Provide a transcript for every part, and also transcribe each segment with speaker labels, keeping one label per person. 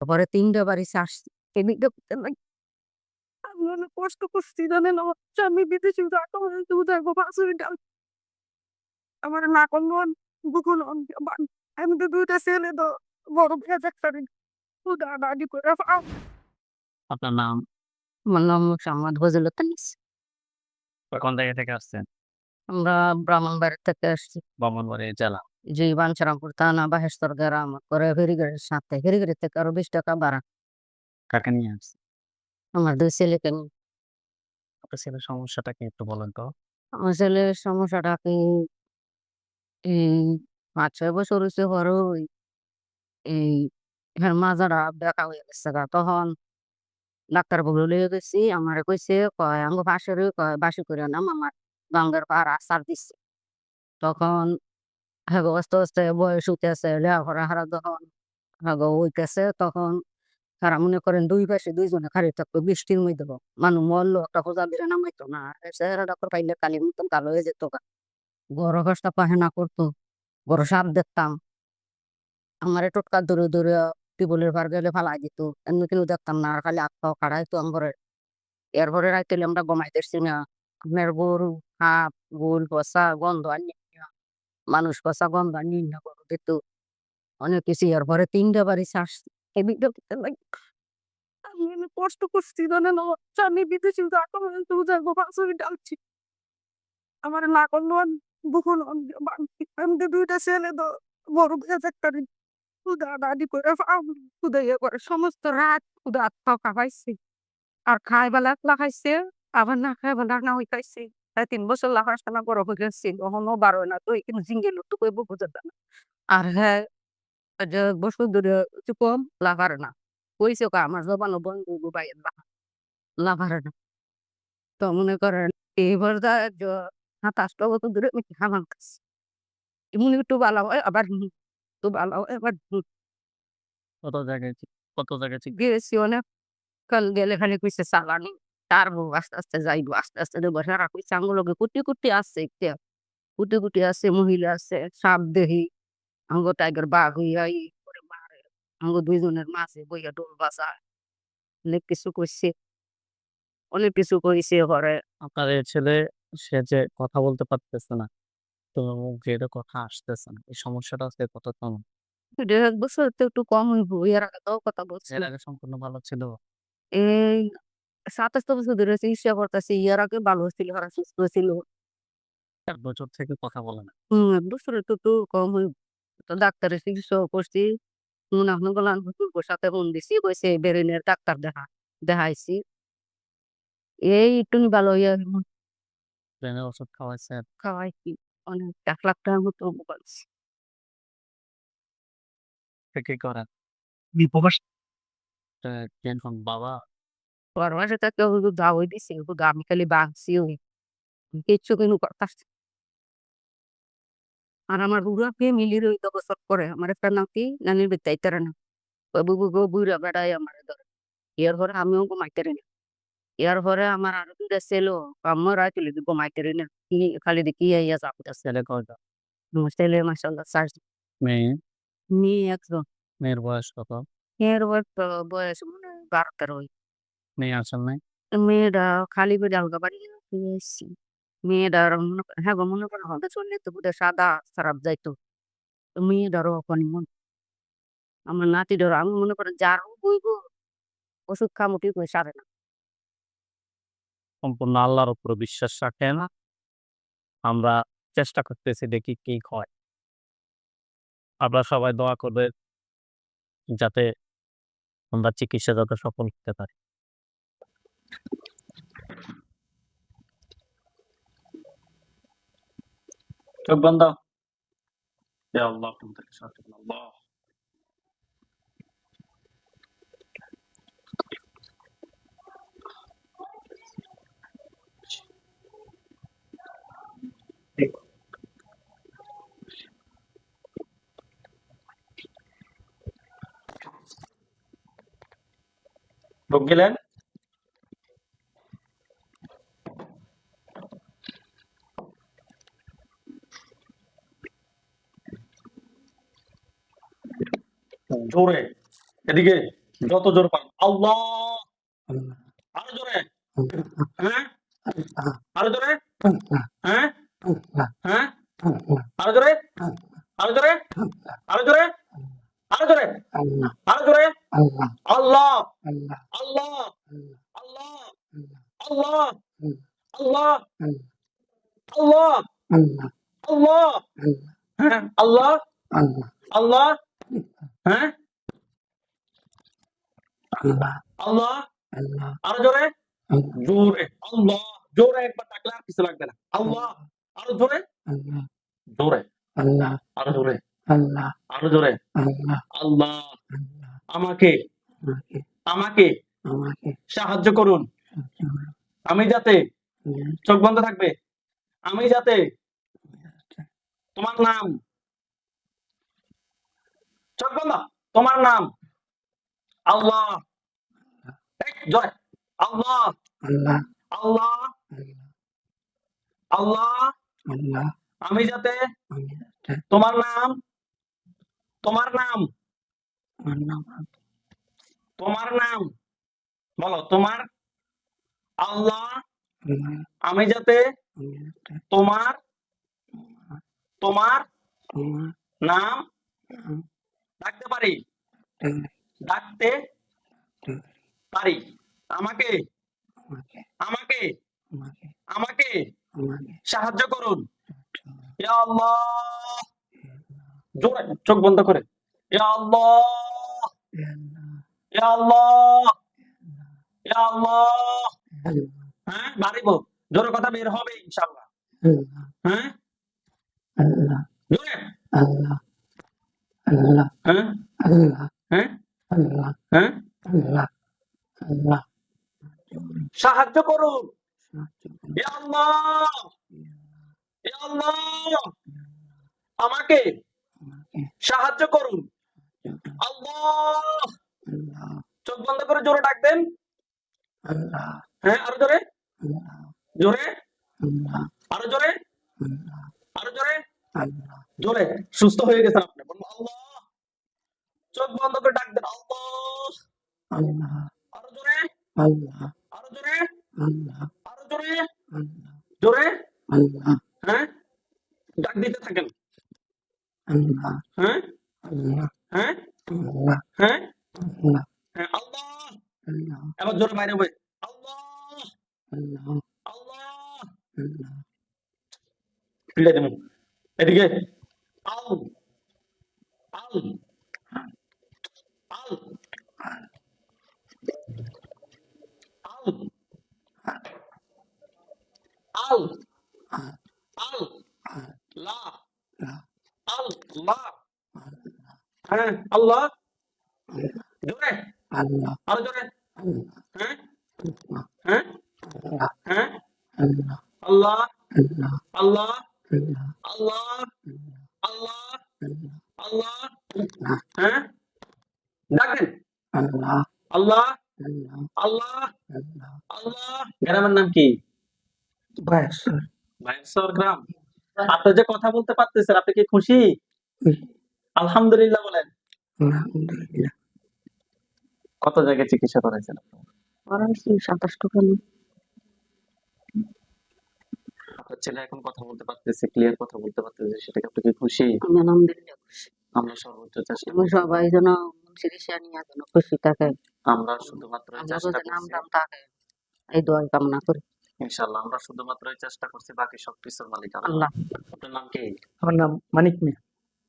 Speaker 1: তারপরে ৩ টা বাড়ি ছাড়ছি। এদিকটা করতে। আমি অনেক কষ্ট করছি জানেন আমার স্বামী বিদেশে যাইতে হইছে যাইবো বাছুরি ডাল। আমার না করল বুকুল আমি তো ২ টা ছেলে তো বড় ভেজ ফ্যাক্টরি দাদি করে।
Speaker 2: আপনার নাম?
Speaker 1: আমার নাম মোহাম্মদ ফজলুল তানিস।
Speaker 2: কোন জায়গা থেকে আসছেন?
Speaker 1: আমরা ব্রাহ্মণবাড়িয়া থেকে আসছি।
Speaker 2: ব্রাহ্মণবাড়ি জেলা।
Speaker 1: জি, বাঞ্ছারামপুর থানা বাহেশ্বর গ্রাম করে ফেরিঘাটের সাথে। ফেরিঘাটের থেকে আরও ২০ টাকা ভাড়া।
Speaker 2: কাকে নিয়ে আসছে
Speaker 1: আমার ২ ছেলেকে নিয়ে।
Speaker 2: আপনার ছেলের সমস্যাটা কি একটু বলেন তো?
Speaker 1: আমার ছেলের সমস্যাটা কি এই ৫-৬ বছর হইছে পরে ওই এই হ্যাঁ, মাজাটা ব্যাকা হয়ে গেছে গা। তখন ডাক্তার বলে লইয়া গেছি। আমারে কইছে কয় আমগো পাশেরই কয় বাসি কইরা নাম আমার গাঙ্গের পাড় আসার দিছে। তখন হ্যাগো আস্তে, আস্তে বয়স হইতেছে লেখাপড়া হারা যখন হ্যাগো হইতেছে তখন তারা মনে করেন ২ পাশে ২ জনে খাড়ি থাকতো বৃষ্টির মধ্যে মানুষ মরলো একটা খোঁজা দিলে নামাইতো না। চেহারা ডাক্তার পাইলে কালির মতন কালো হয়ে যেত গা। বড় কষ্ট পায়খানা করতো। বড় সাপ দেখতাম। আমারে টোটকা ধরে, ধরে টিউবওয়েলের পাড় গেলে ফালাই দিত। এমনি কেউ দেখতাম না। আর খালি হাত পাও খাড়াইতো আমগরে। এরপরে রাইতে আমরা ঘুমাইতেছি না। আপনার গরু, হাঁস, গোল পচা গন্ধ আনি মানুষ পচা গন্ধ আনি না গরু দিত। অনেক কিছু এরপরে ৩ টা বাড়ি ছাড়ছি। এদিকটা কষ্ট করছি, জানেন বিদেশে ডালছি। আমার না করল বুকুল আমি তো ২ টা ছেলে তো বড় ভেজ ক্ষুধা দাদি করে খাও ইয়ে করে, সমস্ত রাত হাত পাও কাঁপাইছে। আর খাই বেলা খাইছে, আবার না খাই বেলা না খাইছে। প্রায় ৩ বছর লেখাপড়া বড় হয়ে গেছে। তখনও বাড়য় না তো এখানে জিঙ্গে লুটু কইব বুঝে না। আর হ্যাঁ, যে বছর ধরে কম লাগারে না। কইছে কয় আমার জবানও বন্ধ বাইয়ের না। না। তো মনে করেন এবার যা জ ২৭ টা বছর ধরে আমি হামাল খাচ্ছি। এমনি একটু ভালো হয় আবার একটু ভালো হয় আবার
Speaker 2: কত জায়গায় কত জায়গায়
Speaker 1: গেছি অনেক কাল গেলে খালি কইছে চালানি। তারবো আস্তে, আস্তে যাইবো আস্তে, আস্তে দেবো সারা কইছে আঙ্গুলকে কুটি, কুটি আসছে একটা। কুটি, কুটি আছে মহিলা আছে সাপ দেহি। আঙ্গো টাইগার বাঘ হইয়া ই করে মারে। আঙ্গো ২ জনের মাঝে বইয়া ডোল বাজায়। অনেক কিছু কইছে। অনেক কিছু কইছে পরে
Speaker 2: আপনার ছেলে সে যে কথা বলতে পারতেছে না। তো মুখ দিয়ে কথা আসতেছে না। এই সমস্যাটা আছে কত আজকে কততম?
Speaker 1: ১.৫ বছর তো একটু কম হইবো। এর আগে তো কথা বলছিল।
Speaker 2: এর আগে সম্পূর্ণ ভালো ছিল?
Speaker 1: এই ২৭ টা বছর ধরে চিকিৎসা করতেছি। এর আগে ভালো ছিল, ওরা সুস্থ ছিল।
Speaker 2: ১ বছর থেকে কথা বলে না।
Speaker 1: হুম, ১ বছরের তো একটু কম হইব। তো ডাক্তারের চিকিৎসাও করছি। মুনাফা গলান হুজুর সাথে ফোন দিছি কইছে ব্রেনের ডাক্তার দেখা দেখাইছি। এই একটুনি ভালো হইয়া
Speaker 2: ব্রেনের ওষুধ খাওয়াইছেন?
Speaker 1: খাওয়াইছি। অনেক ১ লাখ টাকার মতো পাইছি।
Speaker 2: সে কি করেন?
Speaker 3: আমি প্রবাস
Speaker 2: তা টেনশন বাবা?
Speaker 1: পরামর্শ থেকে হুজুর দাওয়াই দিছে। হুজুর আমি খালি বাঁচছি ওই। কিচ্ছু কিন্তু করতাছি আর আমার পুরা ফ্যামিলির ওই অবস্থা করে। আমার একটা নাতি নানির বাড়িতে আইতারে না। কয় বুবু গো বুইড়া বেড়ায় আমারে ধরে। এর পরে আমিও ঘুমাইতারি না। এর পরে আমার আরও ২ টা ছেলেও আম্মু রাইতে হইলে ঘুমাইতারি না। কি খালি দেখি ইয়া যাইতাছে।
Speaker 2: ছেলে কয়টা?
Speaker 1: আমার ছেলে মাশাআল্লাহ ৪ জন।
Speaker 2: মেয়ে?
Speaker 1: মেয়ে ১ জন।
Speaker 2: মেয়ের বয়স কত?
Speaker 1: মেয়ের বয়স তো বয়স মনে হয় ১২-১৩ হই
Speaker 2: মেয়ে আসেন নাই?
Speaker 1: মেয়েটা খালি পেটে আলগা বাড়ি দিয়ে এসছি। মেয়েটার মনে করেন হ্যাঁ মনে করেন হলদে চললে তো বোধহয় সাদা সারাপ যাইতো। তো মেয়েটারও এখন মন আমার নাতিটারও আমি মনে করেন যার হইব ওষুধ খামো ঠিক হয়ে সারে না।
Speaker 2: সম্পূর্ণ আল্লাহর উপরে বিশ্বাস রাখেন। আমরা চেষ্টা করতেছি দেখি কি হয়। আপনারা সবাই দোয়া করবে যাতে আমরা চিকিৎসা যাতে সফল হতে পারি। চোখ বন্ধ। ইয়া আল্লাহ তুমি তাকে সাহায্য করুন আল্লাহ। ঢোক গেলেন? জোরে এদিকে যত জোর পারেন আল্লাহ! আরও জোরে। হ্যাঁ? আরও জোরে? হ্যাঁ? হ্যাঁ? আরও জোরে? আরও জোরে? আরও জোরে? আরও জোরে? আরও জোরে?
Speaker 3: আল্লাহ।
Speaker 2: আল্লাহ!
Speaker 3: আল্লাহ।
Speaker 2: আল্লাহ!
Speaker 3: আল্লাহ।
Speaker 2: আল্লাহ!
Speaker 3: আল্লাহ।
Speaker 2: আল্লাহ! আল্লাহ। হ্যাঁ? আল্লাহ। আল্লাহ?
Speaker 3: আল্লাহ।
Speaker 2: আরও জোরে? জোরে। আল্লাহ। জোরে একবার ডাকলে আর কিছু লাগবে না। আল্লাহ। আরও জোরে?
Speaker 3: আল্লাহ।
Speaker 2: জোরে।
Speaker 3: আল্লাহ।
Speaker 2: আরও জোরে।
Speaker 3: আল্লাহ।
Speaker 2: আরও জোরে?
Speaker 3: আল্লাহ।
Speaker 2: আল্লাহ।
Speaker 3: আল্লাহ।
Speaker 2: আমাকে।
Speaker 3: আমাকে।
Speaker 2: আমাকে।
Speaker 3: আমাকে।
Speaker 2: সাহায্য করুন। আমি যাতে চোখ বন্ধ থাকবে। আমি যাতে তোমার নাম চোখ বন্ধ। তোমার নাম আল্লাহ। জোরে আল্লাহ।
Speaker 3: আল্লাহ।
Speaker 2: আল্লাহ। আল্লাহ।
Speaker 3: আল্লাহ।
Speaker 2: আমি যাতে তোমার নাম তোমার নাম তোমার নাম বলো তোমার আল্লাহ। আমি যাতে তোমার তোমার নাম ডাকতে পারি।
Speaker 3: ডাকতে
Speaker 2: পারি। আমাকে
Speaker 3: আমাকে
Speaker 2: আমাকে সাহায্য করুন। আল্লাহ। জোরে চোখ বন্ধ করে। আল্লাহ।
Speaker 3: আল্লাহ,
Speaker 2: আল্লাহ। হ্যাঁ বাড়িব। জোরে কথা বের হবে ইনশাআল্লাহ।
Speaker 3: আল্লাহ,
Speaker 2: হ্যাঁ? জোরে।
Speaker 3: আল্লাহ, আল্লাহ,
Speaker 2: হ্যাঁ?
Speaker 3: আল্লাহ,
Speaker 2: হ্যাঁ?
Speaker 3: আল্লাহ,
Speaker 2: হ্যাঁ?
Speaker 3: আল্লাহ,
Speaker 2: সাহায্য করুন। আমাকে সাহায্য করুন। আল্লাহ! চোখ বন্ধ করে জোরে ডাকবেন। হ্যাঁ আরও জোরে। জোরে। আরও জোরে। আরও জোরে। জোরে। সুস্থ হয়ে গেছেন আপনি। আল্লাহ! চোখ বন্ধ করে ডাক দেন আল্লাহ!
Speaker 3: আল্লাহ, আল্লাহ,
Speaker 2: আরও জোরে।
Speaker 3: আল্লাহ,
Speaker 2: আরও জোরে।
Speaker 3: আল্লাহ,
Speaker 2: জোরে।
Speaker 3: আল্লাহ,
Speaker 2: হ্যাঁ? ডাক দিতে থাকেন।
Speaker 3: আল্লাহ,
Speaker 2: হ্যাঁ?
Speaker 3: আল্লাহ,
Speaker 2: হ্যাঁ?
Speaker 3: আল্লাহ,
Speaker 2: হ্যাঁ?
Speaker 3: আল্লাহ,
Speaker 2: হ্যাঁ আল্লাহ।
Speaker 3: আল্লাহ,
Speaker 2: এবার জোরে বাইরে হবে। আল্লাহ।
Speaker 3: আল্লাহ,
Speaker 2: আল্লাহ।
Speaker 3: আল্লাহ,
Speaker 2: ফিরে দেবো। এদিকে। আল। আল। আল। আল আল লা আল লা হ্যাঁ আল্লাহ। জোরে।
Speaker 3: আল্লাহ,
Speaker 2: আরও জোরে।
Speaker 3: আল্লাহ,
Speaker 2: হ্যাঁ
Speaker 3: আল্লাহ,
Speaker 2: হ্যাঁ
Speaker 3: আল্লাহ,
Speaker 2: হ্যাঁ।
Speaker 3: আল্লাহ,
Speaker 2: আল্লাহ
Speaker 3: আল্লাহ,
Speaker 2: আল্লাহ
Speaker 3: আল্লাহ,
Speaker 2: আল্লাহ
Speaker 3: আল্লাহ,
Speaker 2: আল্লাহ আল্লাহ
Speaker 3: আল্লাহ,
Speaker 2: হ্যাঁ। ডাকেন
Speaker 3: আল্লাহ,
Speaker 2: আল্লাহ
Speaker 3: আল্লাহ,
Speaker 2: আল্লাহ। গ্রামের নাম কি? ভাইসর গ্রাম। আপনি যে কথা বলতে পারতেছেন আপনি কি খুশি?
Speaker 3: খুশি।
Speaker 2: আলহামদুলিল্লাহ বলেন।
Speaker 3: আলহামদুলিল্লাহ,
Speaker 2: কত জায়গায় চিকিৎসা করেছেন
Speaker 1: সাতাশ টাকা
Speaker 2: আপনার ছেলে এখন কথা বলতে পারতেছে ক্লিয়ার কথা বলতে পারতেছে সেটাকে আপনি কি খুশি?
Speaker 1: আমি আলহামদুলিল্লাহ খুশি।
Speaker 2: আমরা সর্বোচ্চ চেষ্টা
Speaker 1: সবাই যেন চিকিৎসা নিয়ে যেন খুশি থাকে।
Speaker 2: আমরা শুধুমাত্র এই
Speaker 1: আমরা
Speaker 2: চেষ্টা করছি।
Speaker 1: এই দোয়াই কামনা করি।
Speaker 2: ইনশাআল্লাহ আমরা শুধুমাত্র চেষ্টা করছি বাকি সবকিছুর মালিক আল্লাহ। আপনার নাম কি?
Speaker 4: আমার নাম মানিক মিয়া।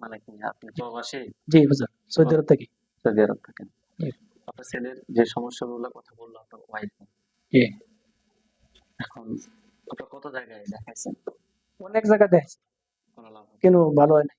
Speaker 2: মানে কি আপনি প্রবাসী?
Speaker 4: জি হুজুর সৌদি আরব থেকে।
Speaker 2: সৌদি আরব থাকেন
Speaker 4: জি।
Speaker 2: আপনার ছেলের যে সমস্যাগুলো কথা বলল আপনার ওয়াইফ এখন আপনার কত জায়গায় দেখাইছেন?
Speaker 4: অনেক জায়গা দেখছি
Speaker 2: কোনো
Speaker 4: ভালো হয় না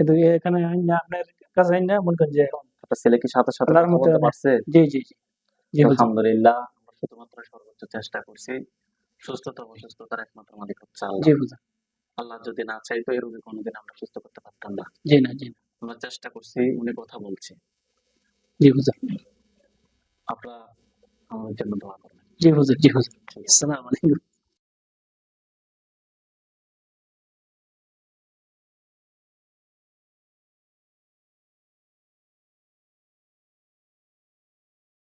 Speaker 4: কিন্তু এখানে আপনার কাছে আইন না মনে করেন যে এখন
Speaker 2: আপনার ছেলে কি সাথে সাথে কথা বলতে পারছে?
Speaker 4: জি জি জি।
Speaker 2: আলহামদুলিল্লাহ আমরা শুধুমাত্র সর্বোচ্চ চেষ্টা করছি। সুস্থতা অসুস্থতার একমাত্র মালিক হচ্ছে আল্লাহ।
Speaker 4: জি
Speaker 2: আল্লাহ যদি না চাইতো এই রোগী কোনোদিন আমরা সুস্থ করতে পারতাম না।
Speaker 4: জি না জি না।
Speaker 2: আমরা চেষ্টা করছি উনি কথা বলছে।
Speaker 4: জি হুজুর।
Speaker 2: আপনারা আমাদের জন্য দোয়া করবেন।
Speaker 4: জি হুজুর জি হুজুর। আসসালামু আলাইকুম।